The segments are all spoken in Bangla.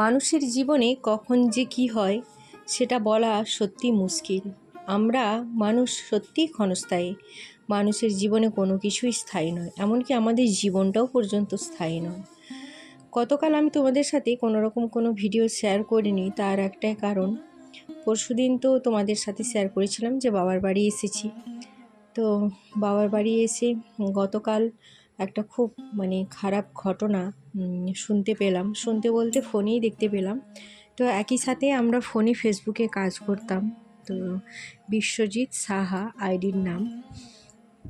মানুষের জীবনে কখন যে কি হয়, সেটা বলা সত্যি মুশকিল। আমরা মানুষ সত্যিই ক্ষণস্থায়ী। মানুষের জীবনে কোনো কিছুই স্থায়ী নয়, এমনকি আমাদের জীবনটাও পর্যন্ত স্থায়ী নয়। গতকাল আমি তোমাদের সাথে কোনো রকম কোনো ভিডিও শেয়ার করিনি, তার একটাই কারণ, পরশুদিন তো তোমাদের সাথে শেয়ার করেছিলাম যে বাবার বাড়ি এসেছি। তো বাবার বাড়ি এসে গতকাল একটা খুব মানে খারাপ ঘটনা শুনতে পেলাম। শুনতে বলতে ফোনেই দেখতে পেলাম। তো একই সাথে আমরা ফোনে ফেসবুকে কাজ করতাম। তো বিশ্বজিৎ সাহা আইডির নাম।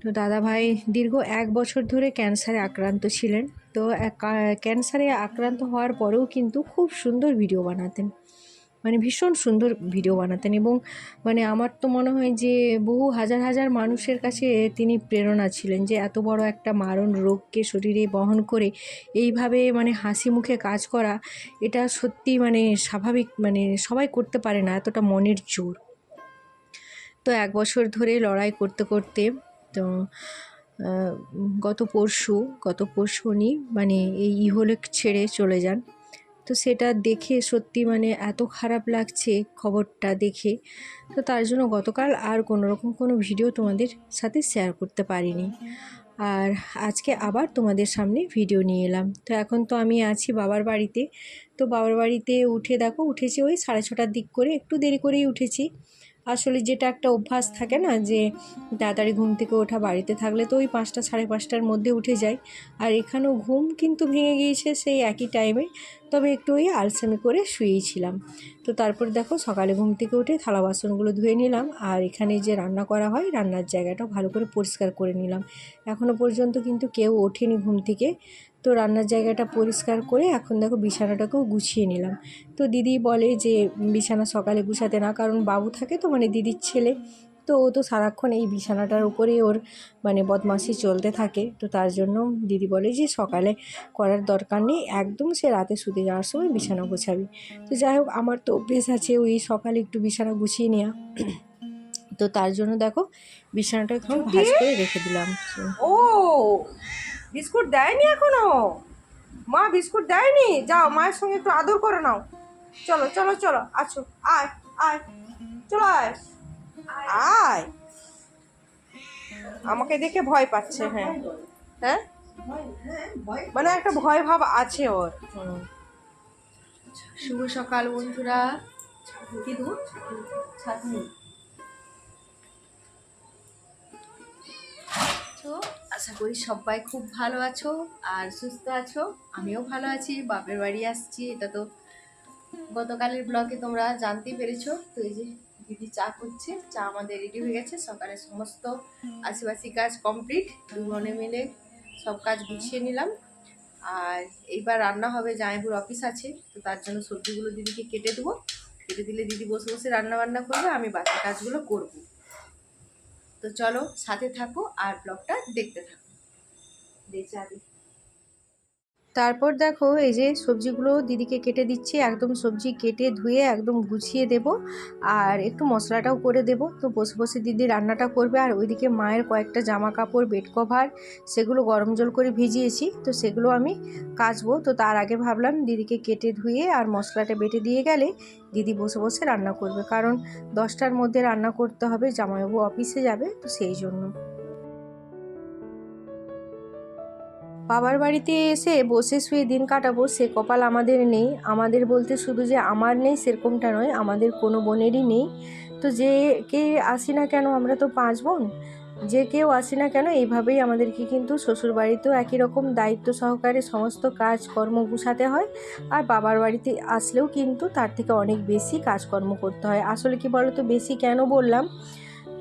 তো দাদাভাই দীর্ঘ এক বছর ধরে ক্যান্সারে আক্রান্ত ছিলেন। তো ক্যান্সারে আক্রান্ত হওয়ার পরেও কিন্তু খুব সুন্দর ভিডিও বানাতেন। মানে ভীষণ সুন্দর ভিডিও বানাতেন এবং মানে আমার তো মনে হয় যে বহু হাজার হাজার মানুষের কাছে তিনি প্রেরণা ছিলেন যে এত বড় একটা মারণ রোগকে শরীরে বহন করে এইভাবে মানে হাসি মুখে কাজ করা, এটা সত্যি মানে স্বাভাবিক মানে সবাই করতে পারে না, এতটা মনের জোর। তো এক বছর ধরে লড়াই করতে করতে তো গত পরশু গত পরশু উনি মানে এই ইহলোক ছেড়ে চলে যান। তো সেটা দেখে সত্যি মানে এত খারাপ লাগছে খবরটা দেখে। তো তার জন্য গতকাল আর কোনো রকম কোনো ভিডিও তোমাদের সাথে শেয়ার করতে পারিনি। আর আজকে আবার তোমাদের সামনে ভিডিও নিয়ে এলাম। তো এখন তো আমি আছি বাবার বাড়িতে। তো বাবার বাড়িতে উঠে দেখো, উঠেছি ওই সাড়ে ছটার দিক করে, একটু দেরি করেই উঠেছি। আসলে যেটা একটা অভ্যাস থাকে না যে তাড়াতাড়ি ঘুম থেকে ওঠা বাড়িতে থাকলে তো ওই পাঁচটা সাড়ে পাঁচটার মধ্যে উঠে যায়। আর এখানেও ঘুম কিন্তু ভেঙে গিয়েছে সেই একই টাইমে তবে একটু ওই আলসেমি করে শুয়েছিলাম। তো তারপর দেখো সকালে ঘুম থেকে উঠে থালা বাসনগুলো ধুয়ে নিলাম। আর এখানে যে রান্না করা হয়, রান্নার জায়গাটাও ভালো করে পরিষ্কার করে নিলাম। এখনও পর্যন্ত কিন্তু কেউ ওঠেনি ঘুম থেকে। তো রান্নার জায়গাটা পরিষ্কার করে এখন দেখো বিছানাটাকেও গুছিয়ে নিলাম। তো দিদি বলে যে, বিছানা সকালে গুছাতে না, কারণ বাবু থাকে তো মানে দিদির ছেলে। তো ও তো সারাক্ষণ এই বিছানাটার উপরেই ওর মানে বদমাশি চলতে থাকে। তো তার জন্য দিদি বলে যে, সকালে করার দরকার নেই, একদম সে রাতে শুতে যাওয়ার সময় বিছানা গোছাবি। তো যাই হোক, আমার তো অভ্যেস আছে ওই সকালে একটু বিছানা গুছিয়ে নেওয়া তো তার জন্য দেখো, বিছানাটা একটু ভাজ করে রেখে দিলাম। ও! বিস্কুট দেয়নি এখনও। মা বিস্কুট দেয়নি? যাও মায়ের সঙ্গে একটু আদর করে নাও। চলো চলো চলো আছো আয় আয় চলো আয়। আয়। আমাকে দেখে ভয় পাচ্ছে হ্যাঁ। হ্যাঁ? মানে একটা ভয় ভাব আছে ওর। শুভ সকাল বন্ধুরা। কি ছাতনি। আশা করি সবাই খুব ভালো আছো আর সুস্থ আছো। আমিও ভালো আছি, বাপের বাড়ি আসছি। এটা তো গতকালের ব্লগে তোমরা জানতেই পেরেছ। তো এই যে দিদি চা করছে, চা আমাদের রেডি হয়ে গেছে। সকালে সমস্ত আশেপাশি কাজ কমপ্লিট দুজনে মিলে সব কাজ গুছিয়ে নিলাম। আর এইবার রান্না হবে, জামাইপুর অফিস আছে। তো তার জন্য সবজিগুলো দিদিকে কেটে দেবো। কেটে দিলে দিদি বসে বসে রান্না বান্না করবে, আমি বাকি কাজগুলো করব। তো চলো সাথে থাকো আর ব্লগটা দেখতে থাকো। দেখছি তারপর দেখো এই যে সবজিগুলো দিদিকে কেটে দিচ্ছি, একদম সবজি কেটে ধুয়ে একদম গুছিয়ে দেব আর একটু মশলাটাও করে দেব। তো বসে বসে দিদি রান্নাটা করবে আর ওইদিকে মায়ের কয়েকটা জামা কাপড় বেড কভার সেগুলো গরম জল করে ভিজিয়েছি, তো সেগুলো আমি কাচবো। তো তার আগে ভাবলাম দিদিকে কেটে ধুয়ে আর মশলাটা বেটে দিয়ে গেলে দিদি বসে বসে রান্না করবে। কারণ দশটার মধ্যে রান্না করতে হবে, জামাইবাবু অফিসে যাবে, তো সেই জন্য। বাবার বাড়িতে এসে বসে শুয়ে দিন কাটাবো, সে কপাল আমাদের নেই। আমাদের বলতে শুধু যে আমার নেই সেরকমটা নয়, আমাদের কোনো বোনেরই নেই। তো যে কে আসি না কেন, আমরা তো পাঁচ বোন। যে কেউ আসি না কেন, এইভাবেই আমাদেরকে কিন্তু শ্বশুর বাড়িতেও একই রকম দায়িত্ব সহকারে সমস্ত কাজ কর্ম গুছাতে হয়। আর বাবার বাড়িতে আসলেও কিন্তু তার থেকে অনেক বেশি কাজকর্ম করতে হয়। আসলে কি বলো তো বেশি কেন বললাম?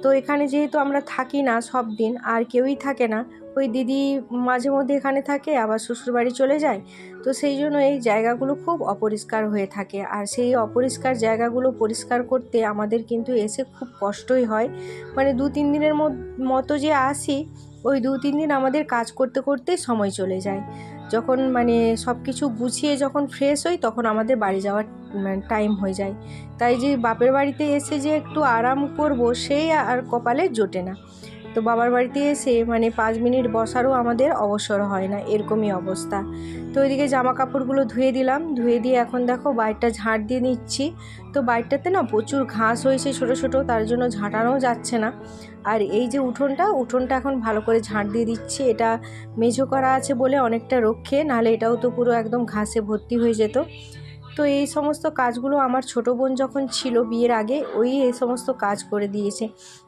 তো এখানে যেহেতু আমরা থাকি না সব দিন, আর কেউই থাকে না, ওই দিদি মাঝে মধ্যে এখানে থাকে, আবার শ্বশুরবাড়ি চলে যায়। তো সেই জন্য এই জায়গাগুলো খুব অপরিষ্কার হয়ে থাকে। আর সেই অপরিষ্কার জায়গাগুলো পরিষ্কার করতে আমাদের কিন্তু এসে খুব কষ্টই হয়। মানে দু তিন দিনের মতো যে আসি, ওই দু তিন দিন আমাদের কাজ করতে করতে সময় চলে যায়। যখন মানে সব কিছু গুছিয়ে যখন ফ্রেশ হই, তখন আমাদের বাড়ি যাওয়ার টাইম হয়ে যায়। তাই যে বাপের বাড়িতে এসে যে একটু আরাম করব সেই আর কপালে জোটে না। তো বাবার বাড়িতে এসে মানে পাঁচ মিনিট বসারও আমাদের অবসর হয় না, এরকমই অবস্থা। তো ওইদিকে জামা কাপড়গুলো ধুয়ে দিলাম, ধুয়ে দিয়ে এখন দেখো বাড়িটা ঝাঁট দিয়ে নিচ্ছি। তো বাড়িটাতে না প্রচুর ঘাস হয়েছে ছোটো ছোটো, তার জন্য ঝাঁটানোও যাচ্ছে না। আর এই যে উঠোনটা উঠোনটা এখন ভালো করে ঝাঁট দিয়ে দিচ্ছি। এটা মেঝো করা আছে বলে অনেকটা রক্ষে, নাহলে এটাও তো পুরো একদম ঘাসে ভর্তি হয়ে যেত। তো এই সমস্ত কাজগুলো আমার ছোটো বোন যখন ছিল বিয়ের আগে, ওই এই সমস্ত কাজ করে দিয়েছে।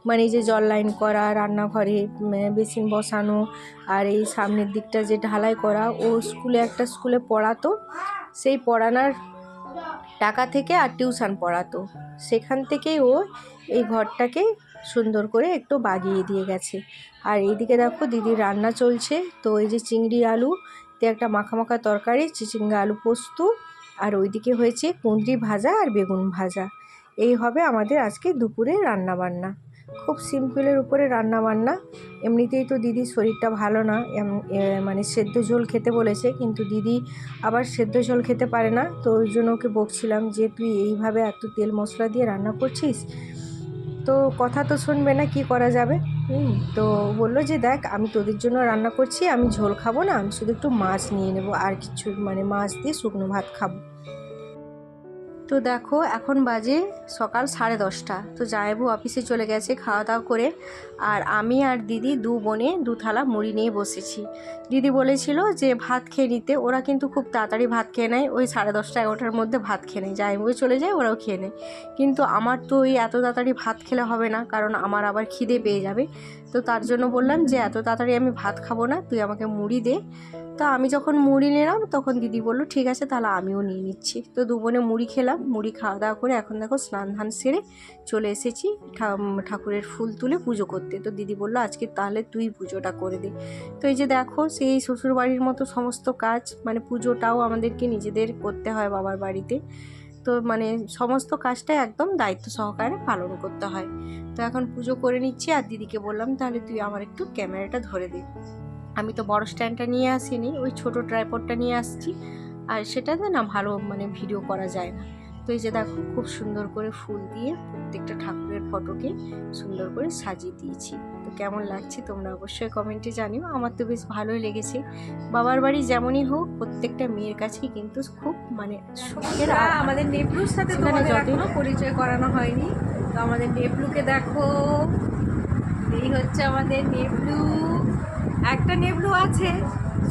মানে যে জল লাইন করা, রান্নাঘরে বেসিন বসানো, আর এই সামনের দিকটা যে ঢালাই করা, ও স্কুলে একটা স্কুলে পড়াতো। সেই পড়ানোর টাকা থেকে আর টিউশন পড়াতো। সেখান থেকেই ও এই ঘরটাকে সুন্দর করে একটু বাগিয়ে দিয়ে গেছে। আর এইদিকে দেখো দিদির রান্না চলছে। তো এই যে চিংড়ি আলু দিয়ে একটা মাখা মাখা তরকারি, চিচিঙ্গা আলু পোস্ত আর ওইদিকে হয়েছে কুঁদরি ভাজা আর বেগুন ভাজা। এই হবে আমাদের আজকে দুপুরে রান্না বান্না খুব সিম্পলের উপরে রান্না বান্না এমনিতেই তো দিদির শরীরটা ভালো না মানে সেদ্ধ ঝোল খেতে বলেছে, কিন্তু দিদি আবার সেদ্ধ ঝোল খেতে পারে না। তো ওই জন্য ওকে বকছিলাম যে, তুই এইভাবে এত তেল মশলা দিয়ে রান্না করছিস? তো কথা তো শুনবে না, কি করা যাবে? তো বলল যে, দেখ, আমি তোদের জন্য রান্না করছি, আমি ঝোল খাব না, আমি শুধু একটু মাছ নিয়ে নেব, আর কিছু মানে মাছ দিয়ে শুকনো ভাত খাব। তো দেখো, এখন বাজে সকাল সাড়ে দশটা। তো জায়েবু অফিসে চলে গেছে খাওয়া দাওয়া করে। আর আমি আর দিদি দু বোনে দু থালা মুড়ি নিয়ে বসেছি। দিদি বলেছিল যে ভাত খেয়ে নিতে। ওরা কিন্তু খুব তাড়াতাড়ি ভাত খেয়ে নেয়। ওই সাড়ে দশটা, এগারোটার মধ্যে ভাত খেয়ে নেয়। জায়েবু চলে যায়, ওরাও খেয়ে নেয়। কিন্তু আমার তো ওই এত তাড়াতাড়ি ভাত খেলে হবে না। কারণ আমার আবার খিদে পেয়ে যাবে। তো তার জন্য বললাম যে, এত তাড়াতাড়ি আমি ভাত খাব না, তুই আমাকে মুড়ি দে। তো আমি যখন মুড়ি নিলাম, তখন দিদি বলল, ঠিক আছে, তাহলে আমিও নিয়ে নিচ্ছি। তো দু বোনে মুড়ি খেলাম, মুড়ি খাওয়া দাওয়া করে এখন দেখো স্নান ধান সেরে চলে এসেছি ঠাকুরের ফুল তুলে পুজো করতে। তো দিদি বলল, আজকে তাহলে তুই পুজোটা করে দে। তো এই যে দেখো, সেই শ্বশুরবাড়ির মতো সমস্ত কাজ মানে পুজোটাও আমাদেরকে নিজেদের করতে হয় বাবার বাড়িতে। তো মানে সমস্ত কাজটা একদম দায়িত্ব সহকারে পালন করতে হয়। তো এখন পুজো করে নিচ্ছি আর দিদিকে বললাম, তাহলে তুই আমার একটু ক্যামেরাটা ধরে দে। আমি তো বড় স্ট্যান্ডটা নিয়ে আসিনি, ওই ছোট ট্রাইপডটা নিয়ে আসছি। আর সেটাতে না ভালো মানে ভিডিও করা যায় না। তো এই যে দেখো, খুব সুন্দর করে ফুল দিয়ে প্রত্যেকটা ঠাকুরের ফটোকে সুন্দর করে সাজিয়ে দিয়েছি। কেমন লাগছে তোমরা অবশ্যই কমেন্টে জানিও। আমার তো বেশ ভালোই লেগেছে। বাবার বাড়ি যেমনই হোক প্রত্যেকটা মেয়ের কাছেই কিন্তু খুব মানে আমাদের নেপলুর সাথে তোমাদের এখনও পরিচয় করানো হয়নি। তো আমাদের নেপলুকে দেখো। এই হচ্ছে আমাদের নেপলু একটা নেপলু আছে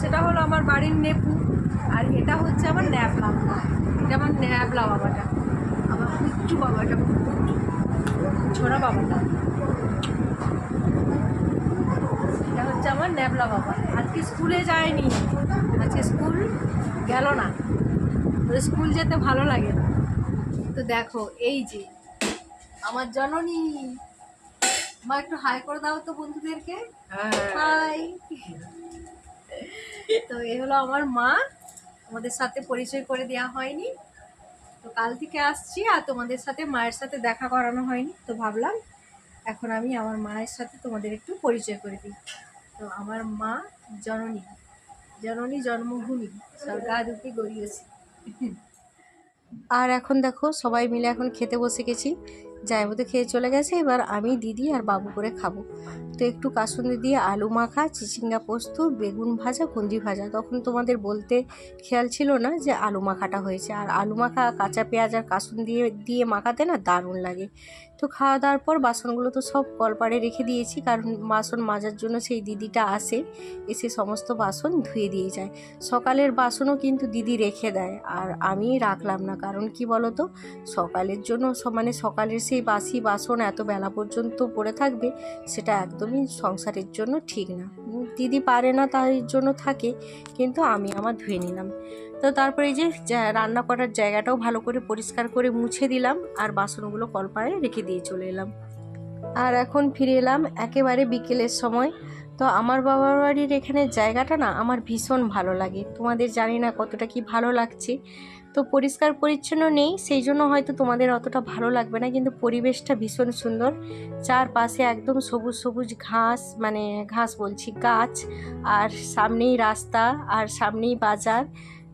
সেটা হলো আমার বাড়ির নেপু। আর এটা হচ্ছে আমার ন্যাপলা এটা আমার ন্যাপলা বাবাটা। আমার কুচ্চু বাবাটা ছোড়া বাবাটা এটা হচ্ছে আমার ন্যাবলা বাবা আজকে স্কুলে যায়নি। আজকে স্কুল গেল না। স্কুল যেতে ভালো লাগে না। তো দেখো, এই যে আমার জননী। মা, একটু হাই করে দাও তো বন্ধুদেরকে। হাই। তো এ হলো আমার মা। আমাদের সাথে পরিচয় করে দেওয়া হয়নি। তো কাল থেকে আসছি আর তোমাদের সাথে, মায়ের সাথে দেখা করানো হয়নি। তো ভাবলাম, এখন আমি আমার মায়ের সাথে তোমাদের একটু পরিচয় করে দিই। তো আমার মা জননী জননী জন্মভূমি স্বর্গাদুকে গড়িয়েছি। আর এখন দেখো, সবাই মিলে এখন খেতে বসে গেছি। জায়বু তো খেয়ে চলে গেছে, এবার আমি, দিদি আর বাবু করে খাব। তো একটু কাসুন্দি দিয়ে আলু মাখা, চিচিঙ্গা পোস্ত, বেগুন ভাজা কুঞ্জি ভাজা। তখন তোমাদের বলতে খেয়াল ছিল না যে আলু মাখাটা হয়েছে। আর আলু মাখা, কাঁচা পেঁয়াজ আর কাসুন দিয়ে দিয়ে মাখাতে না দারুণ লাগে। তো খাওয়া দাওয়ার পর বাসনগুলো তো সব কলপাড়ে রেখে দিয়েছি, কারণ বাসন মাজার জন্য সেই দিদিটা আসে, এসে সমস্ত বাসন ধুয়ে দিয়ে যায়। সকালের বাসনও কিন্তু দিদি রেখে দেয়, আর আমি রাখলাম না, কারণ কি বলতো? সকালের জন্য মানে সকালের সেই বাসি বাসন এত বেলা পর্যন্ত পড়ে থাকবে, সেটা একদমই সংসারের জন্য ঠিক না। দিদি পারে না তার জন্য থাকে, কিন্তু আমি আমার ধুয়ে নিলাম। তো তারপরে এই যে রান্না করার জায়গাটাও ভালো করে পরিষ্কার করে মুছে দিলাম আর বাসনগুলো কলপাড়ে রেখে দিয়ে চলে এলাম। আর এখন ফিরে এলাম একেবারে বিকেলের সময়। তো আমার বাবার বাড়ির এখানে জায়গাটা না আমার ভীষণ ভালো লাগে। তোমাদের জানি না কতটা কি ভালো লাগছে। তো পরিষ্কার পরিচ্ছন্ন নেই, সেই জন্য হয়তো তোমাদের অতটা ভালো লাগবে না, কিন্তু পরিবেশটা ভীষণ সুন্দর। চারপাশে একদম সবুজ সবুজ ঘাস মানে ঘাস বলছি, গাছ, আর সামনেই রাস্তা, আর সামনেই বাজার।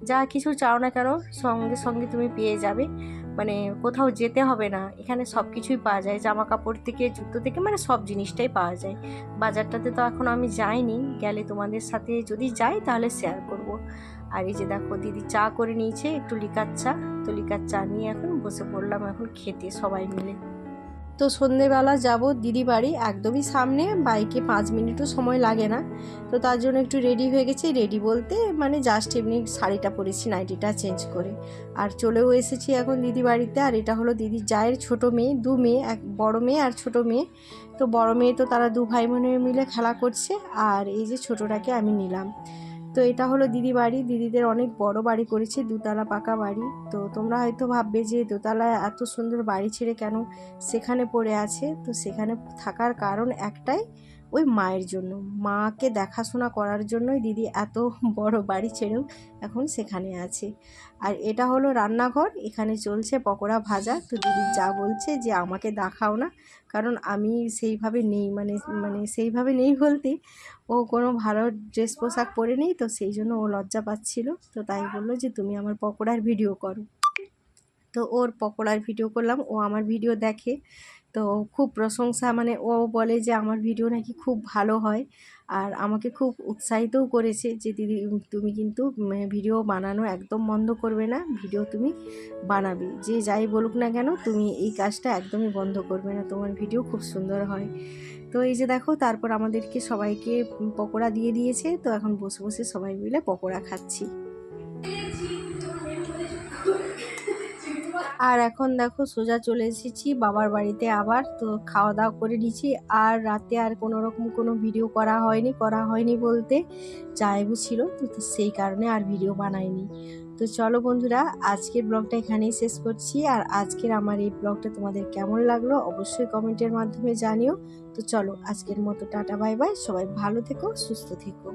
যা কিছু চাও না কেন, সঙ্গে সঙ্গে তুমি পেয়ে যাবে। মানে কোথাও যেতে হবে না। এখানে সব কিছুই পাওয়া যায়। জামা কাপড় থেকে, জুতো থেকে মানে সব জিনিসটাই পাওয়া যায়। বাজারটাতে তো এখন আমি যাইনি। গেলে তোমাদের সাথে যদি যাই তাহলে শেয়ার করব। আর এই যে দেখো, দিদি চা করে নিয়েছে, একটু লিকার চা। তো লিকার চা নিয়ে এখন বসে পড়লাম এখন খেতে সবাই মিলে। তো সন্ধেবেলা যাব দিদি বাড়ি, একদমই সামনে, বাইকে পাঁচ মিনিটও সময় লাগে না। তো তার জন্য একটু রেডি হয়ে গেছি। রেডি বলতে মানে জাস্ট এমনি শাড়িটা পরেছি নাইটিটা চেঞ্জ করে। আর চলেও এসেছি এখন দিদি বাড়িতে। আর এটা হলো দিদির জায়ের ছোট মেয়ে, দু মেয়ে, এক বড় মেয়ে আর ছোট মেয়ে। তো বড় মেয়ে তো তারা দু ভাই বোনে মিলে খেলা করছে। আর এই যে ছোটোটাকে আমি নিলাম। তো এটা হলো দিদি বাড়ি। দিদিদের অনেক বড় বাড়ি করেছে, দুতলা পাকা বাড়ি। তো তোমরা হয়তো ভাববে যে দোতলা এত সুন্দর বাড়ি ছেড়ে কেন সেখানে পড়ে আছে? তো সেখানে থাকার কারণ একটাই ওই মায়ের জন্য। মাকে দেখাশোনা করার জন্যই দিদি এত বড় বাড়ি ছেড়েও এখন সেখানে আছে। আর এটা হলো রান্নাঘর, এখানে চলছে পকোড়া ভাজা। তো দিদি যা বলছে যে আমাকে দেখাও না, কারণ আমি সেইভাবে নেই মানে মানে সেইভাবে নেই বলতে ও কোনো ভালো ড্রেস পোশাক পরে নেই, তো সেই জন্য ও লজ্জা পাচ্ছিল। তো তাই বলল যে তুমি আমার পকোড়ার ভিডিও করো। তো ওর পকোড়ার ভিডিও করলাম, ও আমার ভিডিও দেখে তো খুব প্রশংসা মানে ও বলে যে আমার ভিডিও নাকি খুব ভালো হয় আর আমাকে খুব উৎসাহিতও করেছে যে, দিদি, তুমি কিন্তু ভিডিও বানানো একদম বন্ধ করবে না, ভিডিও তুমি বানাবে। যে যাই বলুক না কেন, তুমি এই কাজটা একদমই বন্ধ করবে না, তোমার ভিডিও খুব সুন্দর হয়। তো এই যে দেখো, তারপর আমাদেরকে সবাইকে পকোড়া দিয়ে দিয়েছে। তো এখন বসে বসে সবাই মিলে পকোড়া খাচ্ছি। আর এখন দেখো সোজা চলে এসেছি বাবার বাড়িতে আবার, তো খাওয়া দাওয়া করে নিয়েছি আর রাতে আর কোনো রকম কোনো ভিডিও করা হয়নি করা হয়নি বলতে জায়বু ছিল, তো সেই কারণে আর ভিডিও বানাইনি। তো চলো বন্ধুরা, আজকের ব্লগটা এখানেই শেষ করছি। আর আজকের আমার এই ব্লগটা তোমাদের কেমন লাগল অবশ্যই কমেন্টের মাধ্যমে জানিও। তো চলো আজকের মতো টাটা বাই বাই সবাই ভালো থেকো, সুস্থ থেকো।